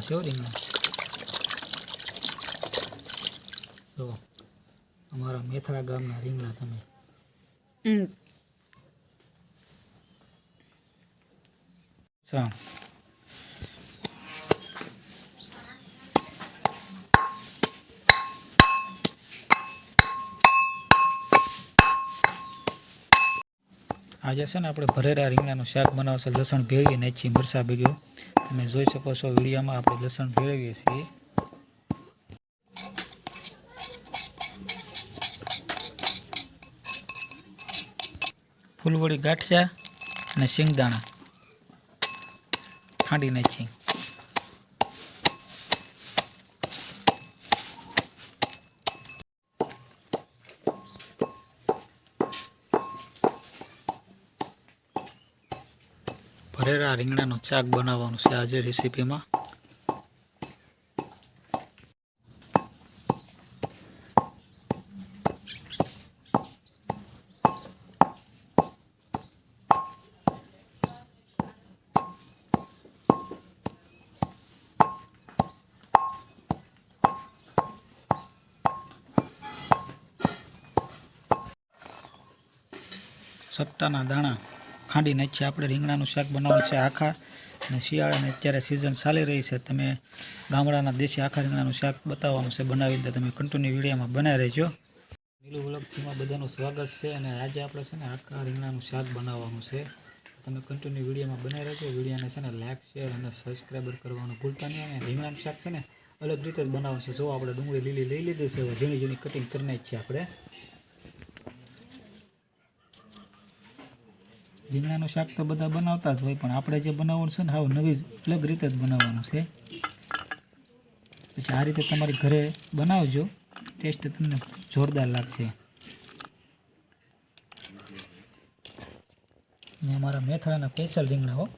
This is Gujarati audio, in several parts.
છે હો રીંગણા. તો અમારા મેથડા ગામના રીંગણા તમે. આજે છે ને આપણે ભરેલા રીંગણાનું શાક બનાવશે લસણ ભેળવી નાખીએ મરસા ભેગ્યો તમે જોઈ શકો છો, વિડીયોમાં આપણે લસણ ભેળવીએ છીએ. ફૂલવડી ગાંઠિયા અને શિંગદાણા ખાંડી નાખી ભરેલા રીંગણાનું શાક બનાવવાનું છે આજે રેસીપીમાં. સટ્ટાના દાણા ખાંડી નાખીએ આપણે રીંગણાનું શાક બનાવવાનું છે આખા. અને શિયાળાની અત્યારે સિઝન ચાલી રહી છે. તમે ગામડાના દેશી આખા રીંગણાનું શાક બતાવવાનું છે. બનાવીને તમે કન્ટિન્યુ વિડીયોમાં બનાવી રહેજો. નીલું વલગથીમાં બધાનું સ્વાગત છે અને આજે આપણે છે ને આખા રીંગણાનું શાક બનાવવાનું છે. તમે કન્ટિન્યુ વિડીયોમાં બનાવી રહેજો. વિડીયોને છે ને લાઇક શેર અને સબસ્ક્રાઈબર કરવાનું ભૂલતા નહીં. અને રીંગણાનું શાક છે ને અલગ રીતે જ બનાવવાનું છે. જો આપણે ડુંગળી લીલી લઈ લીધી છે ઝીણી ઝીણી કટિંગ કરી નાખીએ આપણે. રીંગણાનું શાક તો બધા બનાવતા જ હોય, પણ આપણે જે બનાવવાનું છે ને, હાવ નવી અલગ રીતે જ બનાવવાનું છે. પછી આ રીતે તમારી ઘરે બનાવજો, ટેસ્ટ તમને જોરદાર લાગશે. ને અમારા મેથાણાના સ્પેશિયલ રીંગણા હો.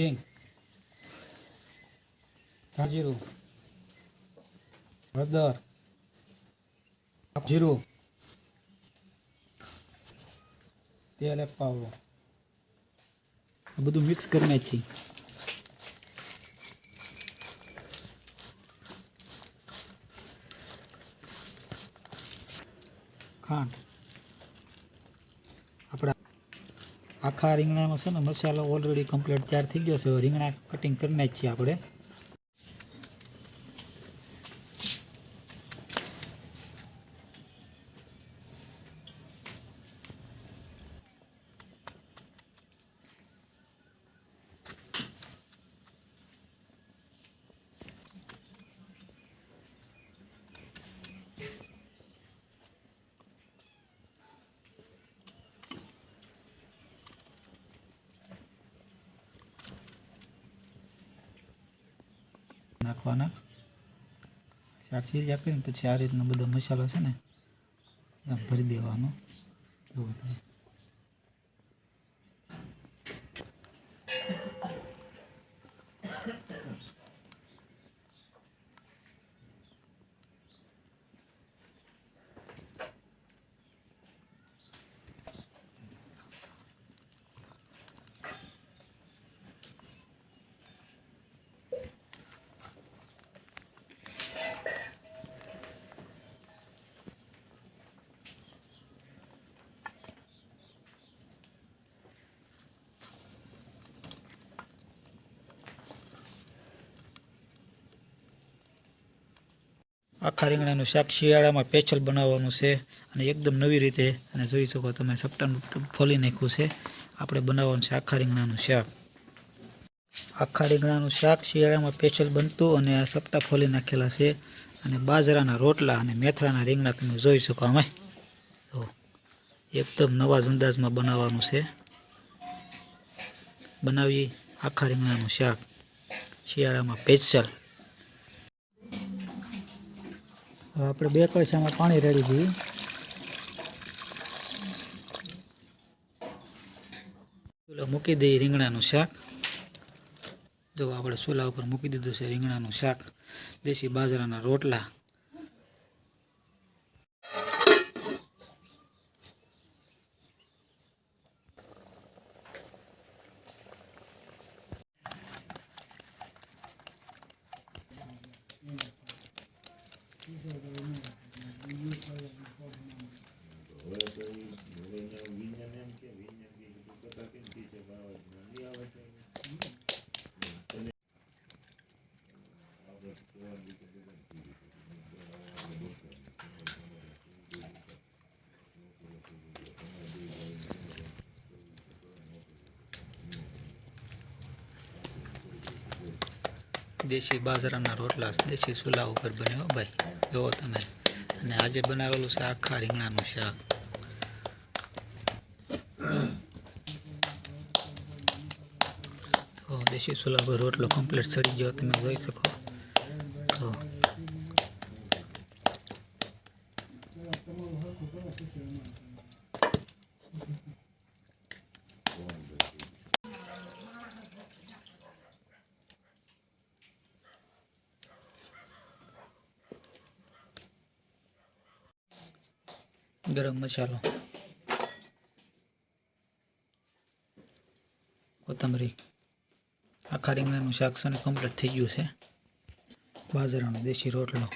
હિંગ જીરું હળદર જીરું તેલ પાવો આ બધું મિક્સ કરી નાખી ખાંડ આપણા આખા રીંગણામાં છે ને મસાલો ઓલરેડી કમ્પ્લીટ તૈયાર થઈ ગયો છે. રીંગણા કટિંગ કરી નાખીએ આપણે. નાખવાના. ચાર સીરી આપીને પછી આ રીતનો બધો મસાલો છે ને ભરી દેવાનો. જુઓ આખા રીંગણાનું શાક શિયાળામાં સ્પેશિયલ બનાવવાનું છે અને એકદમ નવી રીતે, અને જોઈ શકો તમે સપ્ટાનું ફોલી નાખ્યું છે. આપણે બનાવવાનું છે આખા રીંગણાનું શાક. આખા રીંગણાનું શાક શિયાળામાં સ્પેશિયલ બનતું અને સપ્ટા ફોલી નાખેલા છે. અને બાજરાના રોટલા અને મેથરાના રીંગણા તમે જોઈ શકો અમે. તો એકદમ નવા જ અંદાજમાં બનાવવાનું છે. બનાવી આખા રીંગણાનું શાક. શિયાળામાં સ્પેશિયલ હવે આપણે બે કળશામાં પાણી રેડી દઈએ મૂકી દઈએ રીંગણાનું શાક. જો આપણે ચૂલા ઉપર મૂકી દીધું છે રીંગણાનું શાક. દેશી બાજરાના રોટલા. દેશી બાજરાના રોટલા, દેશી ચૂલા ઉપર બન્યો ભાઈ. જુઓ તમે. અને આજે બનાવેલું છે આખા રીંગણાનું શાક. તો દેશી ચૂલા પર રોટલો કમ્પ્લીટ ચડી ગયો. તમે જોઈ શકો તો ગરમ મસાલો. કોથમરી. આખા રીંગણાનું શાક છે ને કમ્પ્લીટ થઈ ગયું છે. બાજરાનો દેશી રોટલો.